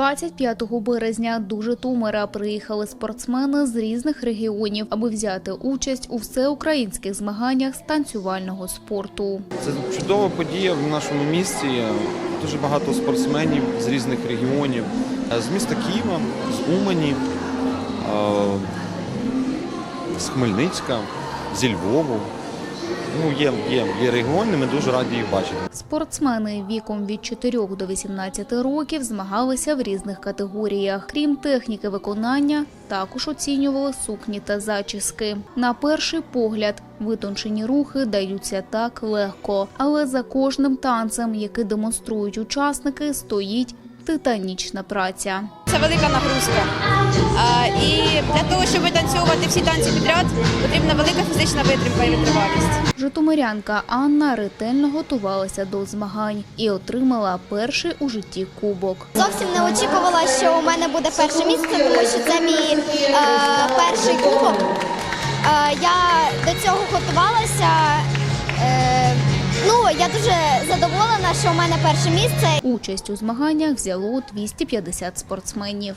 25 березня до Житомира приїхали спортсмени з різних регіонів, аби взяти участь у всеукраїнських змаганнях з танцювального спорту. Це чудова подія в нашому місті. Дуже багато спортсменів з різних регіонів, з міста Києва, з Умані, з Хмельницька, зі Львову. Ну, є, є, є регіони, ми дуже раді їх бачити. Спортсмени віком від 4 до 18 років змагалися в різних категоріях. Крім техніки виконання, також оцінювали сукні та зачіски. На перший погляд, витончені рухи даються так легко, але за кожним танцем, який демонструють учасники, стоїть титанічна праця. Це велика нагрузка. І для того, щоб витанцьовувати всі танці підряд, потрібна велика фізична витримка і витривалість. Житомирянка Анна ретельно готувалася до змагань і отримала перший у житті кубок. Зовсім не очікувала, що у мене буде перше місце, тому що це мій е, перший кубок. Е, я до цього готувалася. Що у мене перше місце. Участь у змаганнях взяло 250 спортсменів.